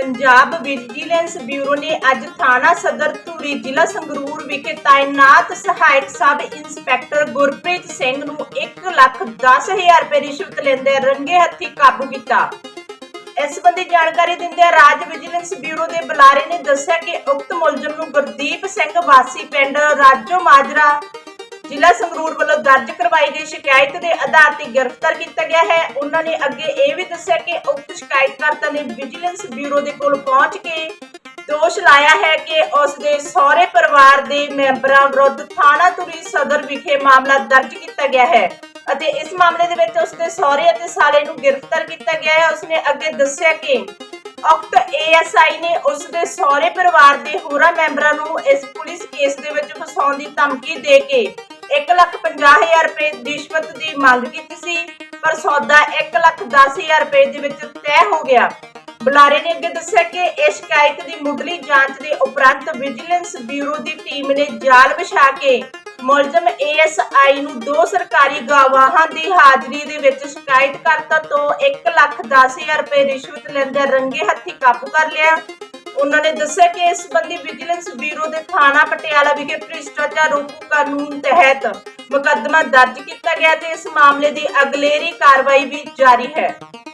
Punjab vigilance bureau ਨੇ ਅੱਜ ਥਾਣਾ ਸਦਰ ਧੂਰੀ ਜ਼ਿਲ੍ਹਾ ਸੰਗਰੂਰ ਵਿਖੇ ਤਾਇਨਾਤ ਸਹਾਇਕ ਸਬ ਇੰਸਪੈਕਟਰ ਗੁਰਪ੍ਰੀਤ ਸਿੰਘ ਨੂੰ 1 ਲੱਖ 10000 ਰੁਪਏ ਰਿਸ਼ਵਤ ਲੈਂਦੇ ਰੰਗੇ ਹੱਥੀ ਕਾਬੂ ਕੀਤਾ। ਇਸ ਸੰਬੰਧੀ ਜਾਣਕਾਰੀ ਦਿੰਦਿਆਂ ਰਾਜ ਵਿਜੀਲੈਂਸ ਬਿਊਰੋ ਦੇ ਬੁਲਾਰੇ ਨੇ ਦੱਸਿਆ ਕਿ ਉਕਤ ਮੁਲਜ਼ਮ ਨੂੰ ਗੁਰਦੀਪ ਸਿੰਘ ਵਾਸੀ ਪਿੰਡ ਰਾਜੋ ਮਾਜਰਾ ਜ਼ਿਲ੍ਹਾ ਸੰਗਰੂਰ ਵੱਲੋਂ ਦਰਜ ਕਰਵਾਈ ਗਈ ਸ਼ਿਕਾਇਤ ਦੇ ਆਧਾਰ ਤੇ ਗ੍ਰਿਫਤਾਰ ਕੀਤਾ ਗਿਆ ਹੈ। ਉਹਨਾਂ ਨੇ ਅੱਗੇ ਇਹ ਵੀ ਦੱਸਿਆ ਕਿ ਉਕਤ ਸ਼ਿਕਾਇਤਕਰਤਾ ਨੇ ਵਿਜੀਲੈਂਸ ਬਿਊਰੋ ਦੇ ਕੋਲ ਪਹੁੰਚ ਕੇ ਦੋਸ਼ ਲਾਇਆ ਹੈ ਕਿ ਉਸ ਦੇ ਸਹੁਰੇ ਪਰਿਵਾਰ ਦੇ ਮੈਂਬਰਾਂ ਵਿਰੁੱਧ ਥਾਣਾ ਧੂਰੀ ਸਦਰ ਵਿਖੇ ਮਾਮਲਾ ਦਰਜ ਕੀਤਾ ਗਿਆ ਹੈ ਅਤੇ ਇਸ ਮਾਮਲੇ ਦੇ ਵਿੱਚ ਉਸ ਦੇ ਸਹੁਰੇ ਅਤੇ ਸਾਲੇ ਨੂੰ ਗ੍ਰਿਫਤਾਰ ਕੀਤਾ ਗਿਆ ਹੈ। ਉਸਨੇ ਅੱਗੇ ਦੱਸਿਆ ਕਿ ਉਕਤ ਏਐਸਆਈ ਨੇ ਉਸ ਦੇ ਸਹੁਰੇ ਪਰਿਵਾਰ ਦੇ ਹੋਰਾਂ ਮੈਂਬਰਾਂ ਨੂੰ ਇਸ ਪੁਲਿਸ ਕੇਸ ਦੇ ਵਿੱਚ ਫਸਾਉਣ ਦੀ ਧਮਕੀ ਦੇ ਕੇ 150000 ਰੁਪਏ ਰਿਸ਼ਵਤ ਦੀ ਮੰਗ ਕੀਤੀ ਸੀ, ਪਰ ਸੌਦਾ 110000 ਰੁਪਏ ਦੇ ਵਿੱਚ ਤੈਅ ਹੋ ਗਿਆ। ਬੁਲਾਰੇ ਨੇ ਅੱਗੇ ਦੱਸਿਆ ਕਿ ਇਹ ਸ਼ਿਕਾਇਤ ਦੀ ਮੁੱਢਲੀ ਜਾਂਚ ਦੇ ਉਪਰੰਤ ਵਿਜੀਲੈਂਸ ਬਿਊਰੋ ਦੀ ਟੀਮ ਨੇ ਜਾਲ ਵਿਛਾ ਕੇ ਮੁਲਜ਼ਮ ਏਐਸਆਈ ਨੂੰ ਦੋ ਸਰਕਾਰੀ ਗਵਾਹਾਂ ਦੀ ਹਾਜ਼ਰੀ ਦੇ ਵਿੱਚ ਸ਼ਿਕਾਇਤਕਰਤਾ ਤੋਂ 110000 ਰੁਪਏ ਰਿਸ਼ਵਤ ਲੈਂਦੇ ਰੰਗੇ ਹੱਥੀ ਕਾਬੂ ਕਰ ਲਿਆ। ਉਹਨਾਂ ਨੇ ਦੱਸਿਆ ਕਿ ਇਸ ਸੰਬੰਧੀ ਵਿਜੀਲੈਂਸ ਬਿਊਰੋ ਦੇ ਥਾਣਾ ਪਟਿਆਲਾ ਵਿਖੇ ਭ੍ਰਿਸ਼ਟਾਚਾਰ ਰੋਕੂ ਕਾਨੂੰਨ ਤਹਿਤ ਮੁਕੱਦਮਾ ਦਰਜ ਕੀਤਾ ਗਿਆ ਤੇ ਇਸ ਮਾਮਲੇ ਦੀ ਅਗਲੇਰੀ ਕਾਰਵਾਈ ਵੀ ਜਾਰੀ ਹੈ।